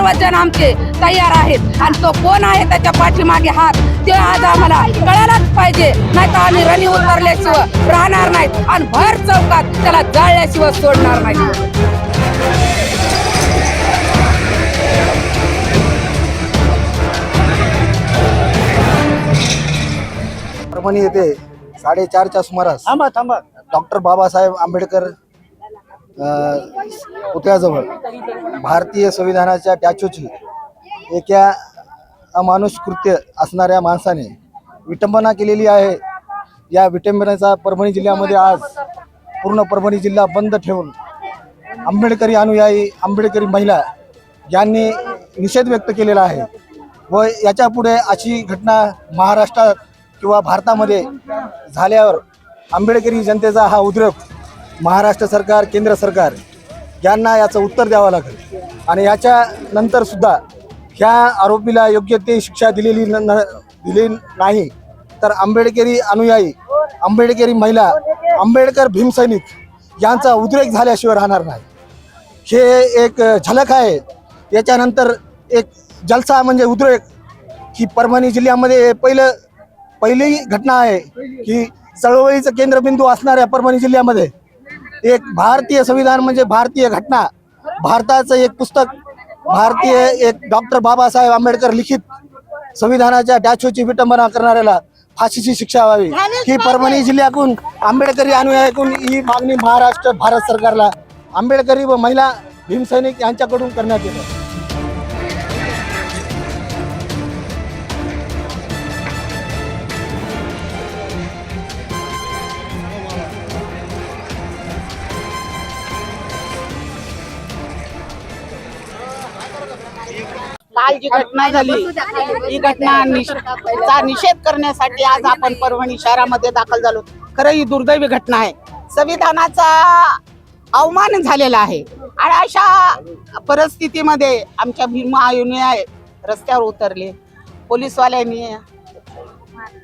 सर्वजण आमचे तयार आहेत. आणि तो कोण आहे त्याच्या पाठीमागे हात ते आज आम्हाला कळायलाच पाहिजे. नाही तर आम्ही रणी उतरल्याशिवाय राहणार नाहीत आणि भर चौकात त्याला जाळल्याशिवाय सोडणार नाही परभणी येथे साडेचारच्या सुमारास थांबा थांबा. डॉक्टर बाबासाहेब आंबेडकर पुतळ्याजवळ भारतीय संविधानाच्या टॅचूची एका अमानुष कृत्य असणाऱ्या माणसाने विटंबना केलेली आहे. या विटंबनेचा परभणी जिल्ह्यामध्ये आज पूर्ण परभणी जिल्हा बंद ठेवून आंबेडकरी अनुयायी आंबेडकरी महिला यांनी निषेध व्यक्त केलेला आहे व याच्यापुढे अशी घटना महाराष्ट्रात किंवा भारतामध्ये झाल्यावर आंबेडकरी जनतेचा हा उद्रेक महाराष्ट्र सरकार केंद्र सरकार यांना याचं उत्तर द्यावं लागेल. आणि याच्या नंतर सुद्धा ह्या आरोपीला योग्य ते शिक्षा दिलेली न न- दिली नाही तर आंबेडकरी अनुयायी आंबेडकरी महिला आंबेडकर भीमसैनिक यांचा उद्रेक झाल्याशिवाय राहणार नाही. हे एक झलक आहे. याच्यानंतर एक जलसा म्हणजे उद्रेक की परभणी जिल्ह्यामध्ये पहिलं पहिली घटना आहे की चळवळीचं केंद्रबिंदू असणाऱ्या परभणी जिल्ह्यामध्ये एक भारतीय संविधान म्हणजे भारतीय घटना. भारताचं एक पुस्तक भारतीय एक डॉक्टर बाबासाहेब आंबेडकर लिखित संविधानाच्या डॅचोची विटंबना करणाऱ्याला फाशीची शिक्षा व्हावी. ही परभणी जिल्ह्यातून आंबेडकरी अनुयायाकडून ही मागणी महाराष्ट्र भारत सरकारला आंबेडकरी व महिला भीमसैनिक यांच्याकडून करण्यात येते. काल जी घटना झाली ही घटना चा निषेध करण्यासाठी आज आपण परभणी शहरामध्ये दाखल झालो. खरं ही दुर्दैवी घटना आहे. संविधानाचा अवमान झालेला आहे. आणि अशा परिस्थितीमध्ये आमच्या भीम अनुयायी रस्त्यावर उतरले. पोलीसवाल्यांनी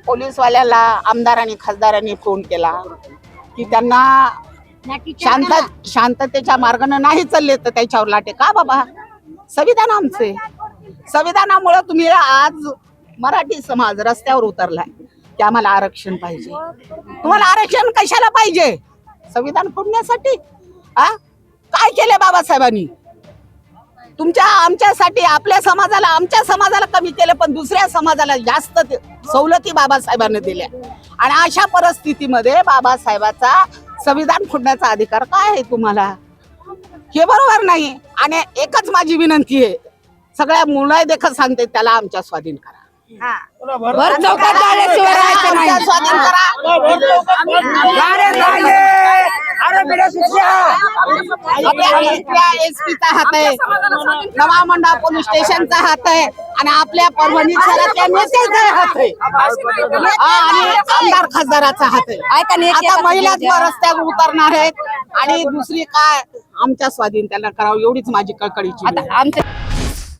पोलीसवाल्याला आमदारांनी खासदारांनी फोन केला की त्यांना शांत शांततेच्या मार्गाने नाही चालले तर त्याच्यावर लाटे. का बाबा? संविधान आमचे संविधानामुळे तुम्ही आज मराठी समाज रस्त्यावर उतरलाय. की आम्हाला आरक्षण पाहिजे. तुम्हाला आरक्षण कशाला पाहिजे? संविधान फोडण्यासाठी? हा काय केले बाबासाहेबांनी? तुमच्या आमच्यासाठी आपल्या समाजाला आमच्या समाजाला कमी केलं पण दुसऱ्या समाजाला जास्त सवलती बाबासाहेबांनी दिल्या. आणि अशा परिस्थितीमध्ये बाबासाहेबाचा संविधान फोडण्याचा अधिकार काय आहे तुम्हाला? हे बरोबर नाही. आणि एकच माझी विनंती आहे. सगळ्या मुलं देखत सांगते त्याला आमच्या स्वाधीन करा. भर चौकात जाळल्याशिवाय राहायचं नाही. आमच्या स्वाधीन करा. एसपीचा हात आहे. नवा मंडा पोलीस स्टेशनचा हात आहे. आणि आपल्या परभणी शहरातल्या नेत्याचा हात आहे. हा, आणि आमदार खासदाराचा हात आहे. ऐका ना, एक- आता एक- महिलाच रस्त्यावर उतरणार आहेत. आणि दुसरी काय? आमच्या स्वाधीन त्यांना करावं एवढीच माझी कळकळीची विनंती. आता आमचे